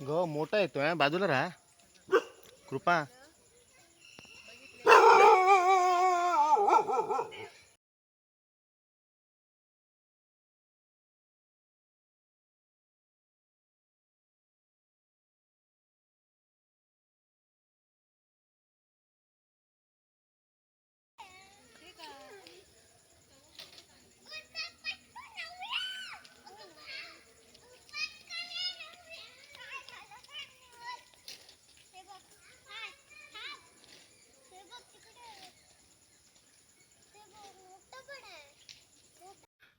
ग मोठा येतोय बाजूला राहा. कृपा.